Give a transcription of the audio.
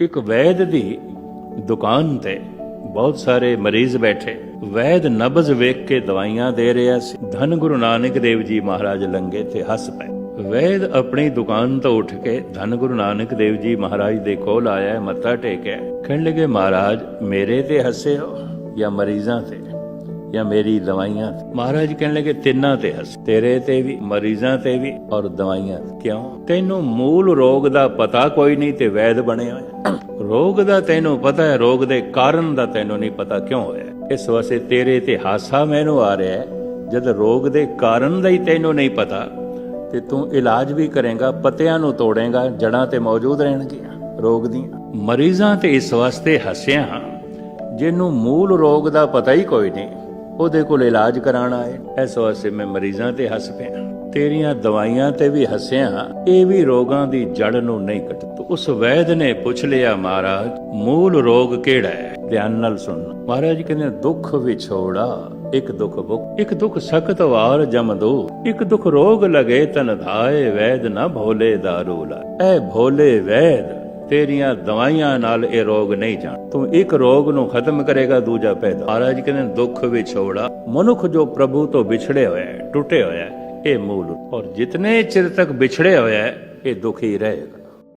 ਇੱਕ ਵੈਦ ਦੀ ਦੁਕਾਨ ਤੇ ਬਹੁਤ ਸਾਰੇ ਮਰੀਜ਼ ਬੈਠੇ। ਵੈਦ ਨਬਜ਼ ਵੇਖ ਕੇ ਦਵਾਈਆਂ ਦੇ ਰਿਹਾ ਸੀ। ਧੰਨ ਗੁਰੂ ਨਾਨਕ ਦੇਵ ਜੀ ਮਹਾਰਾਜ ਲੰਗੇ ਤੇ ਹੱਸ ਪਏ। ਵੈਦ ਆਪਣੀ ਦੁਕਾਨ ਤੋਂ ਉੱਠ ਕੇ ਧੰਨ ਗੁਰੂ ਨਾਨਕ ਦੇਵ ਜੀ ਮਹਾਰਾਜ ਦੇ ਕੋਲ ਆਇਆ, ਮੱਥਾ ਟੇਕਿਆ। ਕਹਿਣ ਲੱਗੇ, ਮਹਾਰਾਜ, ਮੇਰੇ ਤੇ ਹੱਸੇ ਹੋ ਜਾਂ ਮਰੀਜ਼ਾਂ ਤੇ? ਜਾਂ ਮੇਰੀ ਦਵਾਈਆਂ ਤੇ? ਮਹਾਰਾਜ ਕਹਿਣ ਲੱਗੇ, ਤਿੰਨਾਂ ਤੇ ਹੱਸ। ਤੇਰੇ ਤੇ ਵੀ, ਮਰੀਜ਼ਾਂ ਤੇ ਵੀ ਔਰ ਦਵਾਈਆਂ ਤੇ। ਕਿਉਂ? ਤੈਨੂੰ ਮੂਲ ਰੋਗ ਦਾ ਪਤਾ ਕੋਈ ਨਹੀਂ ਤੇ ਵੈਦ ਬਣਿਆ ਹੋਇਆ। ਰੋਗ ਦਾ ਤੈਨੂੰ ਪਤਾ ਹੈ, ਰੋਗ ਦੇ ਕਾਰਨ ਦਾ ਤੈਨੂੰ ਨਹੀਂ ਪਤਾ ਕਿਉਂ ਹੋਇਆ ਇਸ ਵਾਸਤੇ ਤੇਰੇ ਤੇ ਹਾਸਾ ਮੈਨੂੰ ਆ ਰਿਹਾ ਹੈ, ਜਦ ਰੋਗ ਦੇ ਕਾਰਨ ਦਾ ਹੀ ਤੈਨੂੰ ਨਹੀਂ ਪਤਾ, ਤੇ ਤੂੰ ਇਲਾਜ ਵੀ ਕਰੇਗਾ, ਪੱਤਿਆਂ ਨੂੰ ਤੋੜੇਗਾ, ਜੜਾਂ ਤੇ ਮੌਜੂਦ ਰਹਿਣਗੀਆਂ, ਰੋਗ ਦੀਆਂ। ਮਰੀਜ਼ਾਂ ਤੇ ਇਸ ਵਾਸਤੇ ਹੱਸਿਆ ਜਿਹਨੂੰ ਮੂਲ ਰੋਗ ਦਾ ਪਤਾ ਹੀ ਕੋਈ ਨਹੀਂ। ਉਹਦੇ ਕੋਲ ਇਲਾਜ ਕਰਾਉਣ ਆਏ। ਇਸ ਵਾਸਤੇ ਮੈਂ ਮਰੀਜ਼ਾਂ ਤੇ ਹੱਸ ਪਿਆ। ਤੇਰੀਆਂ ਦਵਾਈਆਂ ਤੇ ਵੀ ਹੱਸਿਆ ਇਹ ਵੀ ਰੋਗਾਂ ਦੀ ਜੜ ਨੂੰ ਨਹੀਂ ਕੱਟਦਾ ਉਸ ਵੈਦ ਨੇ ਪੁੱਛ ਲਿਆ, ਮਹਾਰਾਜ, ਮੂਲ ਰੋਗ ਕਿਹੜਾ ਹੈ? ਧਿਆਨ ਨਾਲ ਸੁਣ। ਮਹਾਰਾਜ ਕਹਿੰਦੇ, ਦੁੱਖ ਵਿਛੋੜਾ, ਇੱਕ ਦੁੱਖ ਬੁੱਖ ਇੱਕ ਦੁੱਖ ਸਖਤ ਵਾਰ ਜਮ ਦੋ। ਇੱਕ ਦੁੱਖ ਰੋਗ ਲਗੇ ਤਨ ਧਾਏ, ਵੈਦ ਨਾ ਭੋਲੇ ਦਾਰੂ ਲਾ ਐ ਭੋਲੇ ਵੈਦ ਤੇਰੀਆਂ ਦਵਾਈਆਂ ਨਾਲ ਇਹ ਰੋਗ ਨਹੀਂ ਜਾਣ। ਤੂੰ ਇੱਕ ਰੋਗ ਨੂੰ ਖਤਮ ਕਰੇਗਾ, ਦੂਜਾ ਪੈਦਾ। ਮਹਾਰਾਜ ਕਹਿੰਦੇ ਦੁੱਖ ਵਿਛੋੜਾ। ਮਨੁੱਖ ਜੋ ਪ੍ਰਭੂ ਤੋਂ ਵਿਛੜੇ ਹੋਇਆ ਹੈ ਟੁੱਟੇ ਹੋਇਆ ਹੈ, ਇਹ ਮੂਲ। ਔਰ ਜਿਤਨੇ ਚਿਰ ਤੱਕ ਵਿਛੜੇ ਹੋਇਆ ਹੈ, ਇਹ ਦੁਖੀ ਰਹੇਗਾ।